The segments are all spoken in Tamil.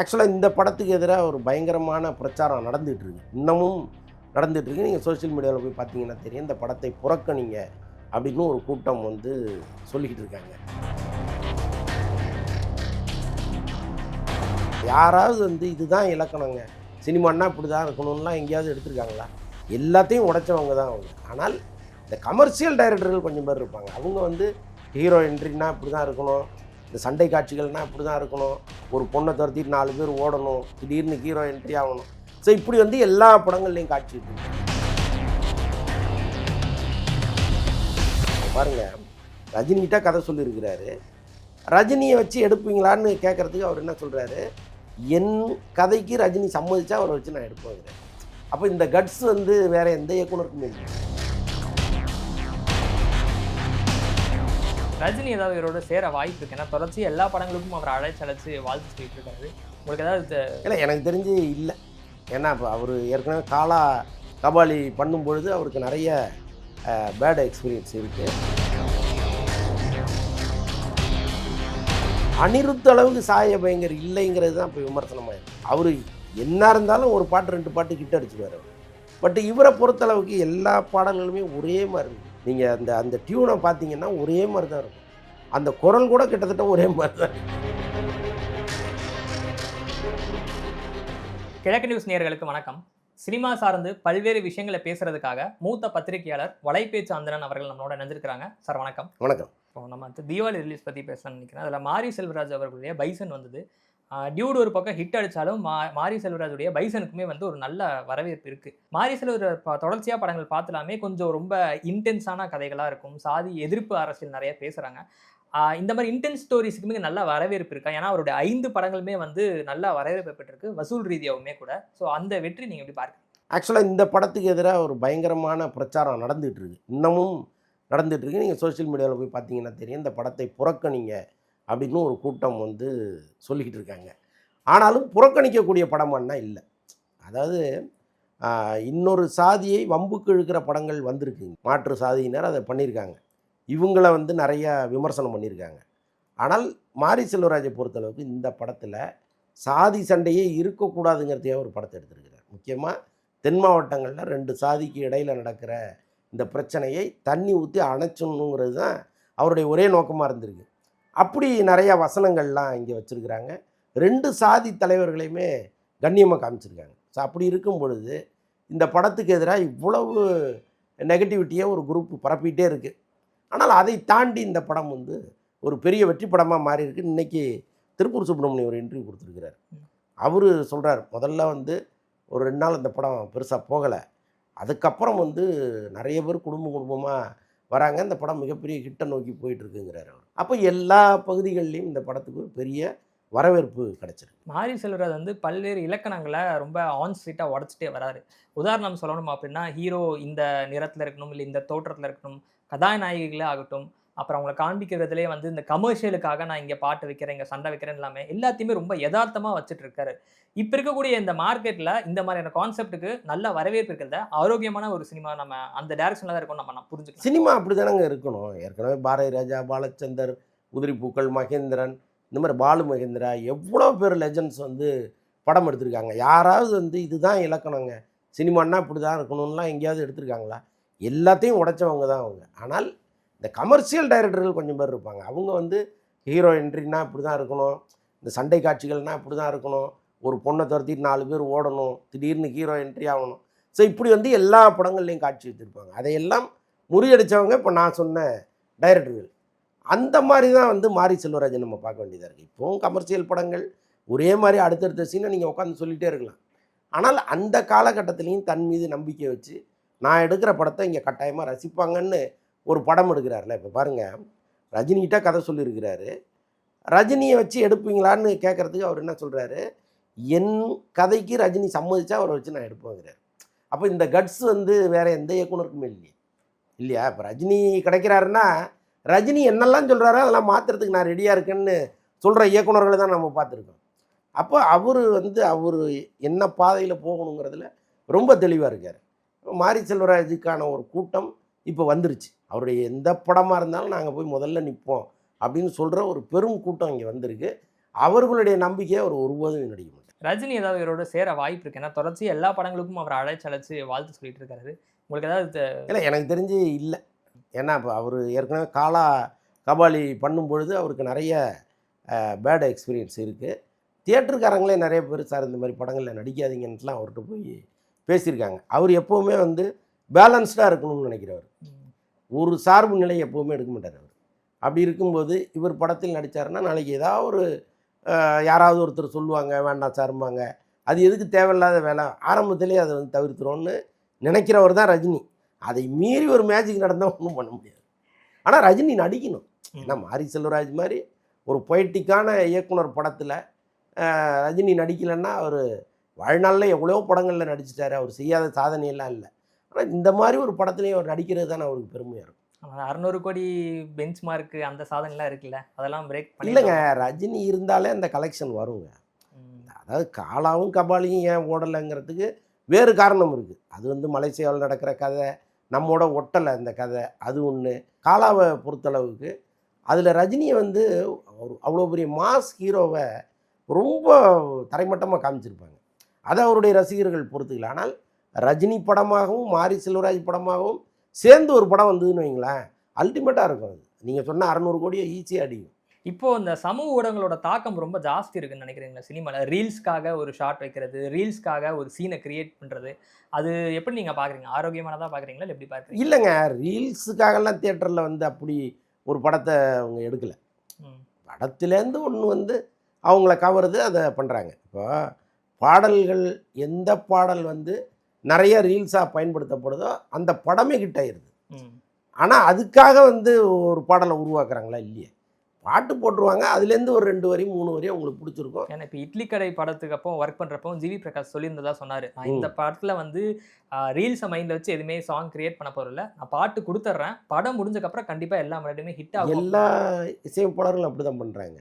ஆக்சுவலாக இந்த படத்துக்கு எதிராக ஒரு பயங்கரமான பிரச்சாரம் நடந்துகிட்டு இருக்கு. இன்னமும் நடந்துகிட்டு இருக்கு. நீங்கள் சோஷியல் மீடியாவில் போய் பார்த்தீங்கன்னா தெரியும். இந்த படத்தை புறக்கணிங்க அப்படின்னு ஒரு கூட்டம் வந்து சொல்லிக்கிட்டு இருக்காங்க. யாராவது வந்து இதுதான் இலக்கணங்க. சினிமான்னா இப்படி தான் இருக்கணும்லாம் எங்கேயாவது எடுத்திருக்காங்களா? எல்லாத்தையும் உடைச்சவங்க தான் அவங்க. ஆனால் இந்த கமர்ஷியல் டைரக்டர்கள் கொஞ்சம் பேர் இருப்பாங்க. அவங்க வந்து ஹீரோ என்ட்ரின்னா இப்படி தான் இருக்கணும். இந்த சண்டை காட்சிகள்னால் இப்படி தான் இருக்கணும். ஒரு பொண்ணை துரத்திட்டு நாலு பேர் ஓடணும். திடீர்னு ஹீரோ என்ட்ரி ஆகணும். ஸோ இப்படி வந்து எல்லா படங்கள்லையும் காட்சி பாருங்கள் ரஜினிகிட்ட கதை சொல்லியிருக்கிறாரு. ரஜினியை வச்சு எடுப்பீங்களான்னு கேட்குறதுக்கு அவர் என்ன சொல்கிறாரு என் கதைக்கு ரஜினி சம்மதிச்சா அவரை வச்சு நான் எடுப்பேங்கிறேன் அப்போ இந்த கட்ஸ் வந்து வேற எந்த இயக்குனருக்குமே இல்லை. ரஜினி ஏதாவது இவரோட சேர வாய்ப்பு இருக்கு. ஏன்னா தொடர்ச்சி எல்லா படங்களுக்கும் அவர் அழைச்சு அழைச்சு வாழ்த்து சொல்லிட்டு இருக்காரு. உங்களுக்கு ஏதாவது இல்லை எனக்கு தெரிஞ்சு இல்லை. ஏன்னா இப்போ அவர் ஏற்கனவே காலா கபாலி பண்ணும் பொழுது அவருக்கு நிறைய பேட் எக்ஸ்பீரியன்ஸ் இருக்குது அனிருத்த அளவுக்கு சாய பயங்கர் இல்லைங்கிறது தான் இப்போ விமர்சனமாயிருக்கு. அவர் என்ன இருந்தாலும் ஒரு பாட்டு ரெண்டு பாட்டு கிட்ட அடிச்சுடுவார் பட் இவரை பொறுத்தளவுக்கு எல்லா பாடல்களுமே ஒரே மாதிரி இருக்கும் நீங்கள் அந்த அந்த டியூனை பார்த்தீங்கன்னா ஒரே மாதிரி தான் இருக்கும். அந்த குரல் கூட கிட்டத்தட்ட ஒரே மாதிரி தான். கிழக்கு நியூஸ் நேயர்களுக்கு வணக்கம். சினிமா சார்ந்து பல்வேறு விஷயங்களை பேசுறதுக்காக மூத்த பத்திரிகையாளர் வலைபேச்சு அந்தரன் அவர்கள் நம்மளோட நினைஞ்சிருக்காங்க சார் வணக்கம். வணக்கம். இப்போ நம்ம தீபாவளி ரிலீஸ் பற்றி பேசணும்னு நினைக்கிறேன். அதில் மாரி செல்வராஜ் அவர்களுடைய பைசன் வந்தது. டியூடு ஒரு பக்கம் ஹிட் அடித்தாலும் மா மாரி செல்வராஜுடைய பைசனுக்குமே வந்து ஒரு நல்ல வரவேற்பு இருக்குது மாரி செல்வராஜ் தொடர்ச்சியாக படங்கள் பார்த்துலாமே கொஞ்சம் ரொம்ப இன்டென்ஸான கதைகளாக இருக்கும். சாதி எதிர்ப்பு அரசியல் நிறைய பேசுகிறாங்க இந்த மாதிரி இன்டென்ஸ் ஸ்டோரிஸுக்குமே நல்ல வரவேற்பு இருக்கா? ஏன்னா அவருடைய ஐந்து படங்களுமே வந்து நல்ல வரவேற்பு பெற்றிருக்கு வசூல் ரீதியாகவுமே கூட. ஸோ அந்த வெற்றி நீங்கள் எப்படி பார்க்குறீங்க? ஆக்சுவலாக இந்த படத்துக்கு எதிராக ஒரு பயங்கரமான பிரச்சாரம் நடந்துகிட்ருக்கு இன்னமும் நடந்துகிட்ருக்கு நீங்கள் சோஷியல் மீடியாவில் போய் பார்த்தீங்கன்னா தெரியும். இந்த படத்தை புறக்கணிங்க. அப்படின்னு ஒரு கூட்டம் வந்து சொல்லிக்கிட்டு இருக்காங்க. ஆனாலும் புறக்கணிக்கக்கூடிய படமானா இல்லை. அதாவது இன்னொரு சாதியை வம்புக்கு இழுக்கிற படங்கள் வந்திருக்குங்க மாற்று சாதியினர் அதை பண்ணியிருக்காங்க இவங்கள வந்து நிறைய விமர்சனம் பண்ணியிருக்காங்க ஆனால் மாரி செல்வராஜை பொறுத்தளவுக்கு இந்த படத்தில் சாதி சண்டையே இருக்கக்கூடாதுங்கிறதையே ஒரு படத்தை எடுத்திருக்கிறார். முக்கியமாக தென் மாவட்டங்களில் ரெண்டு சாதிக்கு இடையில் நடக்கிற இந்த பிரச்சனையை தண்ணி ஊற்றி அணைச்சணுங்கிறது தான் அவருடைய ஒரே நோக்கமாக இருந்திருக்கு. அப்படி நிறையா வசனங்கள்லாம் இங்கே வச்சுருக்கிறாங்க. ரெண்டு சாதி தலைவர்களையுமே கண்ணியமாக காமிச்சிருக்காங்க. ஸோ அப்படி இருக்கும் பொழுது இந்த படத்துக்கு எதிராக இவ்வளவு நெகட்டிவிட்டியை ஒரு குரூப் பரப்பிட்டே இருக்குது ஆனால் அதை தாண்டி இந்த படம் வந்து ஒரு பெரிய வெற்றி படமாக மாறி இருக்கு. இன்னைக்கு திருப்பூர் சுப்பிரமணியம் ஒரு இன்டர்வியூ கொடுத்துருக்கிறார். அவர் சொல்கிறார் முதல்ல வந்து ஒரு ரெண்டு நாள் இந்த படம் பெருசாக போகலை. அதுக்கப்புறம் வந்து நிறைய பேர் குடும்ப குடும்பமாக வராங்க. இந்த படம் மிகப்பெரிய கிட்ட நோக்கி போயிட்டுருக்குங்கிறார் அவர். அப்போ எல்லா பகுதிகள்லையும் இந்த படத்துக்கு ஒரு பெரிய வரவேற்பு கிடைச்சிருக்கு. மாரி செல்வராஜ் வந்து பல்வேறு இலக்கணங்களை ரொம்ப ஆன் ஸ்ட்ரீட்டாக உடச்சிட்டே வராரு. உதாரணம் சொல்லணும் அப்படின்னா ஹீரோ இந்த நிறத்தில் இருக்கணும் இல்லை இந்த தோற்றத்தில் இருக்கணும் கதாநாயகிகளே ஆகட்டும் அப்புறம் அவங்களை காண்பிக்கிறதுலேயே வந்து இந்த கமர்ஷியலுக்காக நான் இங்கே பாட்டு வைக்கிறேன் இங்கே சண்டை வைக்கிறேன் எல்லாமே எல்லாத்தையுமே ரொம்ப யதார்த்தமாக வச்சுட்டு இருக்காரு இப்போ இருக்கக்கூடிய இந்த மார்க்கெட்டில் இந்த மாதிரியான கான்செப்ட்டுக்கு நல்ல வரவேற்பு இருக்கிறத ஆரோக்கியமான ஒரு சினிமா நம்ம அந்த டைரக்ஷனில் தான் இருக்கும் நம்ம நான் புரிஞ்சுக்கலாம் சினிமா அப்படி தானங்க இருக்கணும். ஏற்கனவே பாரதி ராஜா பாலச்சந்தர் உதிரிப்பூக்கள் மகேந்திரன் இந்த மாதிரி பாலு மகேந்திரா எவ்வளோ பேர் லெஜண்ட்ஸ் வந்து படம் எடுத்திருக்காங்க. யாராவது வந்து இதுதான் இலக்கணங்க. சினிமான்னா இப்படி தான் இருக்கணும்லாம் எங்கேயாவது எடுத்திருக்காங்களா? எல்லாத்தையும் உடைச்சவங்க தான் அவங்க. ஆனால் இந்த கமர்ஷியல் டைரக்டர்கள் கொஞ்சம் பேர் இருப்பாங்க. அவங்க வந்து ஹீரோ என்ட்ரினா இப்படி தான் இருக்கணும். இந்த சண்டை காட்சிகள்னால் இப்படி தான் இருக்கணும். ஒரு பொண்ணை துரத்திட்டு நாலு பேர் ஓடணும். திடீர்னு ஹீரோ என்ட்ரி ஆகணும். ஸோ இப்படி வந்து எல்லா படங்கள்லையும் காட்சி வச்சுருப்பாங்க. அதையெல்லாம் முறியடித்தவங்க இப்போ நான் சொன்ன டைரக்டர்கள் அந்த மாதிரி தான் வந்து மாரி செல்வராஜன் நம்ம பார்க்க வேண்டியதாக இருக்குது இப்போவும் கமர்ஷியல் படங்கள். ஒரே மாதிரி அடுத்தடுத்த சீனை நீங்கள் உட்காந்து சொல்லிகிட்டே இருக்கலாம். ஆனால் அந்த காலகட்டத்திலையும் தன் மீது நம்பிக்கை வச்சு நான் எடுக்கிற படத்தை இங்கே கட்டாயமாக ரசிப்பாங்கன்னு ஒரு படம் எடுக்கிறார்ல இப்போ பாருங்கள் ரஜினிகிட்ட கதை சொல்லியிருக்கிறாரு. ரஜினியை வச்சு எடுப்பீங்களான்னு கேட்குறதுக்கு அவர் என்ன சொல்கிறாரு என் கதைக்கு ரஜினி சம்மதிச்சா அவரை வச்சு நான் எடுப்பேங்கிறார். அப்போ இந்த கட்ஸ் வந்து வேறு எந்த இயக்குனருக்குமே இல்லையா. இல்லையா? இப்போ ரஜினி கிடைக்கிறாருன்னா ரஜினி என்னெல்லாம் சொல்கிறாரோ அதெல்லாம் மாற்றுறதுக்கு நான் ரெடியாக இருக்கேன்னு சொல்கிற இயக்குனர்களை தான் நம்ம பார்த்துருக்கோம். அப்போ அவர் வந்து அவர் என்ன பாதையில் போகணுங்கிறதுல ரொம்ப தெளிவாக இருக்கார். மாரி செல்வராஜுக்கான ஒரு கூட்டம் இப்போ வந்துருச்சு. அவருடைய எந்த படமாக இருந்தாலும் நாங்கள் போய் முதல்ல நிற்போம் அப்படின்னு சொல்கிற ஒரு பெரும் கூட்டம் இங்கே வந்திருக்கு. அவர்களுடைய நம்பிக்கையை அவர் ஒருபோதும் நடிக்க மாட்டார். ரஜினி ஏதாவது இவரோட சேர வாய்ப்பு இருக்கு? ஏன்னா தொடர்ச்சி எல்லா படங்களுக்கும் அவர் அழைச்சு அழைச்சு வாழ்த்து சொல்லிட்டு இருக்காரு. உங்களுக்கு ஏதாவது இல்லை எனக்கு தெரிஞ்சு இல்லை. ஏன்னா இப்போ அவர் ஏற்கனவே காலா கபாலி பண்ணும் பொழுது அவருக்கு நிறைய பேட் எக்ஸ்பீரியன்ஸ் இருக்குது தியேட்டருக்காரங்களே நிறைய பேர் சார் இந்த மாதிரி படங்களில் நடிக்காதீங்கன்ட்டுலாம் அவர்கிட்ட போய் பேசியிருக்காங்க. அவர் எப்போவுமே வந்து பேலன்ஸ்டாக இருக்கணும்னு நினைக்கிறவர். ஒரு சார்பு நிலை எப்போவுமே எடுக்க மாட்டார் அவர். அப்படி இருக்கும்போது இவர் படத்தில் நடித்தாருன்னா நாளைக்கு ஏதாவது ஒரு யாராவது ஒருத்தர் சொல்லுவாங்க வேண்டாம் சார்பாங்க அது எதுக்கு தேவையில்லாத வேலை? ஆரம்பத்திலே அதை வந்து தவிர்த்துறோன்னு நினைக்கிறவர் தான் ரஜினி. அதை மீறி ஒரு மேஜிக் நடந்தால் ஒன்றும் பண்ண முடியாது. ஆனால் ரஜினி நடிக்கணும். ஏன்னா மாரி செல்வராஜ் மாதிரி ஒரு பொய்ட்டிக்கான இயக்குனர் படத்தில் ரஜினி நடிக்கலைன்னா அவர் வாழ்நாளில் எவ்வளோ படங்களில் நடிச்சிட்டாரு. அவர் செய்யாத சாதனையெல்லாம் இல்லை. ஆனால் இந்த மாதிரி ஒரு படத்துலையும் அவர் நடிக்கிறது தானே அவருக்கு பெருமையாக இருக்கும். அறுநூறு கோடி பெஞ்ச் மார்க் அந்த சாதனைலாம் இருக்குல்ல அதெல்லாம் பிரேக் இல்லைங்க ரஜினி இருந்தாலே அந்த கலெக்ஷன் வருங்க. அதாவது காலாவும் கபாலியும் ஏன் ஓடலைங்கிறதுக்கு வேறு காரணம் இருக்குது அது வந்து மலேசியாவில் நடக்கிற கதை நம்மோட ஒட்டலை இந்த கதை அது ஒன்று காலாவை பொறுத்தளவுக்கு அதில் ரஜினியை வந்து ஒரு அவ்வளோ பெரிய மாஸ் ஹீரோவை ரொம்ப தரைமட்டமாக காமிச்சிருப்பாங்க. அதை அவருடைய ரசிகர்கள் பொறுத்துக்கல. ஆனால் ரஜினி படமாகவும் மாரி செல்வராஜ் படமாகவும் சேர்ந்து ஒரு படம் வந்ததுன்னு வைங்களேன் அல்டிமேட்டாக இருக்கும் அது. நீங்கள் சொன்ன அறநூறு கோடியை ஈஸியாக அடிக்கும். இப்போ இந்த சமூக ஊடகங்களோட தாக்கம் ரொம்ப ஜாஸ்தி இருக்குன்னு நினைக்கிறீங்களா சினிமாவில் ரீல்ஸ்க்காக ஒரு ஷாட் வைக்கிறது ரீல்ஸ்க்காக ஒரு சீனை கிரியேட் பண்ணுறது அது எப்படி நீங்கள் பார்க்குறீங்க ஆரோக்கியமானதாக பார்க்குறீங்களா இல்லை எப்படி பார்க்குறீங்க இல்லைங்க ரீல்ஸுக்காகலாம் தியேட்டரில் வந்து அப்படி ஒரு படத்தை அவங்க எடுக்கலை. படத்துலேருந்து ஒன்று வந்து அவங்கள கவருது அதை பண்ணுறாங்க இப்போ பாடல்கள் எந்த பாடல் வந்து நிறைய ரீல்ஸாக பயன்படுத்தப்படுதோ அந்த படமே ஹிட் ஆயிருது. ம். ஆனால் அதுக்காக வந்து ஒரு பாடலை உருவாக்குறாங்களா இல்லையே? பாட்டு போட்டுருவாங்க. அதுலேருந்து ஒரு ரெண்டு வரி மூணு வரி அவங்களுக்கு பிடிச்சிருக்கும். ஏன்னா இப்போ இட்லி கடை படத்துக்கு அப்போ ஒர்க் பண்ணுறப்போ ஜிவி பிரகாஷ் சொல்லியிருந்ததா சொன்னார். நான் இந்த படத்தில் வந்து ரீல்ஸை மைண்டில் வச்சு எதுவுமே சாங் கிரியேட் பண்ண போகிறதில்ல நான் பாட்டு கொடுத்துட்றேன். படம் முடிஞ்சக்கப்புறம் கண்டிப்பாக எல்லா முன்னாடியுமே ஹிட் ஆகும். எல்லா இசையமைப்பாளர்களும் அப்படி தான் பண்ணுறாங்க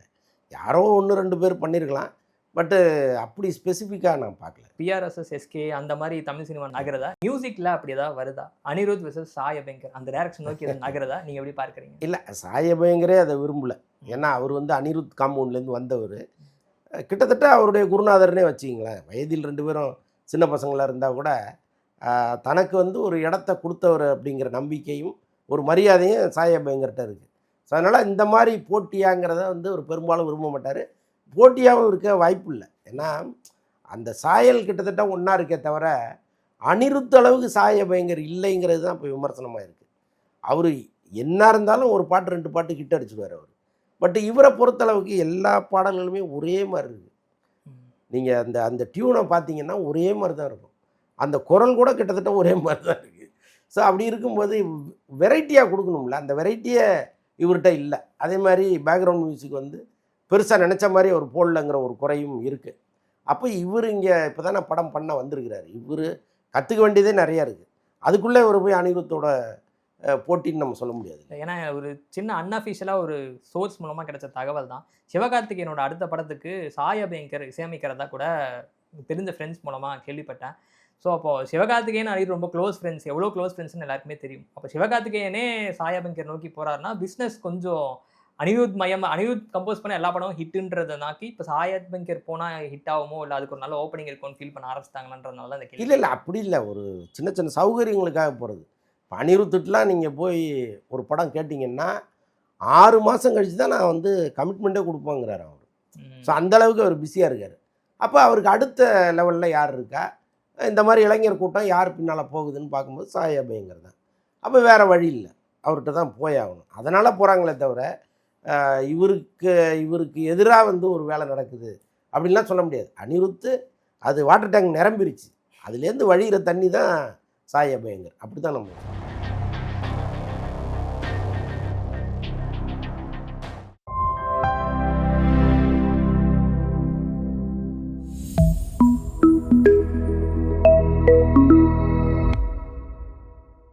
யாரோ ஒன்று ரெண்டு பேர் பண்ணியிருக்கலாம் பட்டு அப்படி ஸ்பெசிஃபிக்காக நான் பார்க்கல. பிஆர்எஸ்எஸ் எஸ்கே அந்த மாதிரி தமிழ் சினிமா நகரதா? மியூசிக்கில் அப்படி ஏதாவது வருதா? அனிருத் விசஸ் சாய் அபேங்கர் அந்த டேரக்ஷன் நோக்கி நகரதா? நீங்கள் எப்படி பார்க்குறீங்க? இல்லை சாயபயங்கரே அதை விரும்பல. ஏன்னா அவர் வந்து அனிருத் காம்பவுண்ட்லேருந்து வந்தவர். கிட்டத்தட்ட அவருடைய குருநாதர்னே வச்சுக்கிங்களேன். வயதில் ரெண்டு பேரும் சின்ன பசங்களாக இருந்தால் கூட தனக்கு வந்து ஒரு இடத்த கொடுத்தவர் அப்படிங்கிற நம்பிக்கையும் ஒரு மரியாதையும் சாயபயங்கர்கிட்ட இருக்குது ஸோ அதனால் இந்த மாதிரி போட்டியாங்கிறத வந்து ஒரு பெரும்பாலும் விரும்ப மாட்டார். போட்டியாகவும் இருக்க வாய்ப்பு இல்லை ஏன்னா அந்த சாயல் கிட்டத்தட்ட ஒன்றா இருக்கே தவிர அனிருத்த அளவுக்கு சாய பயங்கர் இல்லைங்கிறது தான் இப்போ விமர்சனமாக இருக்குது அவர் என்ன இருந்தாலும் ஒரு பாட்டு ரெண்டு பாட்டு கிட்ட அடிச்சுடுவார் அவர். பட் இவரை பொறுத்தளவுக்கு எல்லா பாடல்களுமே ஒரே மாதிரி இருக்குது நீங்கள் அந்த அந்த டியூனை பார்த்தீங்கன்னா ஒரே மாதிரி தான் இருக்கும். அந்த குரல் கூட கிட்டத்தட்ட ஒரே மாதிரி தான் இருக்குது ஸோ அப்படி இருக்கும்போது வெரைட்டியாக கொடுக்கணும்ல. அந்த வெரைட்டியை இவர்கிட்ட இல்லை. அதே மாதிரி பேக்ரவுண்ட் மியூசிக் வந்து பெருசாக நினச்ச மாதிரி அவர் போடலங்கிற ஒரு குறையும் இருக்குது அப்போ இவர் இங்கே இப்போ தானே படம் பண்ண வந்திருக்கிறாரு. இவர் கற்றுக்க வேண்டியதே நிறையா இருக்குது அதுக்குள்ளே இவர் போய் அனிருத்தோட போட்டின்னு நம்ம சொல்ல முடியாது. ஏன்னா ஒரு சின்ன அன்அஃபிஷியலாக ஒரு சோர்ஸ் மூலமாக கிடைச்ச தகவல் தான். சிவகார்த்திகேயனோட அடுத்த படத்துக்கு சாய் பயங்கர் இசையமைக்கிறதா கூட தெரிஞ்ச ஃப்ரெண்ட்ஸ் மூலமாக கேள்விப்பட்டேன். ஸோ அப்போ சிவகார்த்திகேயன் அனிருத் ரொம்ப க்ளோஸ் ஃப்ரெண்ட்ஸ் எவ்வளோ க்ளோஸ் ஃப்ரெண்ட்ஸ்னு எல்லாருக்குமே தெரியும். அப்போ சிவகார்த்திகேயனே சாய் பயங்கர் நோக்கி போகிறாருன்னா பிஸ்னஸ் கொஞ்சம் அனிருத் மயம் அனிருத் கம்போஸ் பண்ண எல்லா படமும் ஹிட்டுன்றதை நாக்கி இப்போ சாய் அபயங்கர் போனால் ஹிட் ஆகுமோ இல்லை அதுக்கு ஒரு நல்ல ஓப்பனிங் இருக்கும்னு ஃபீல் பண்ண ஆரம்பிச்சிட்டாங்கன்றதுனால தான் இந்த இல்லை இல்லை அப்படி இல்லை. ஒரு சின்ன சின்ன சௌகரியங்களுக்காக போகிறது இப்போ அனிருத்துட்டுலாம் நீங்கள் போய் ஒரு படம் கேட்டிங்கன்னா ஆறு மாதம் கழிச்சு தான் நான் வந்து கமிட்மெண்ட்டே கொடுப்போங்கிறாரு அவர். ஸோ அந்தளவுக்கு அவர் பிஸியாக இருக்கார். அப்போ அவருக்கு அடுத்த லெவலில் யார் இருக்கா? இந்த மாதிரி இளைஞர் கூட்டம் யார் பின்னால் போகுதுன்னு பார்க்கும்போது சாய் அபயங்கர் தான் அப்போ வேறு வழி இல்லை. அவர்கிட்ட தான் போயாகணும் அதனால் போகிறாங்களே தவிர இவருக்கு இவருக்கு எதிராக வந்து ஒரு வேலை நடக்குது. அப்படின்லாம் சொல்ல முடியாது. அனிருத்து அது வாட்டர் டேங்க் நிரம்பிருச்சு. அதுலேருந்து வழிகிற தண்ணி தான் சாய பயங்கர் அப்படி தான் நம்ம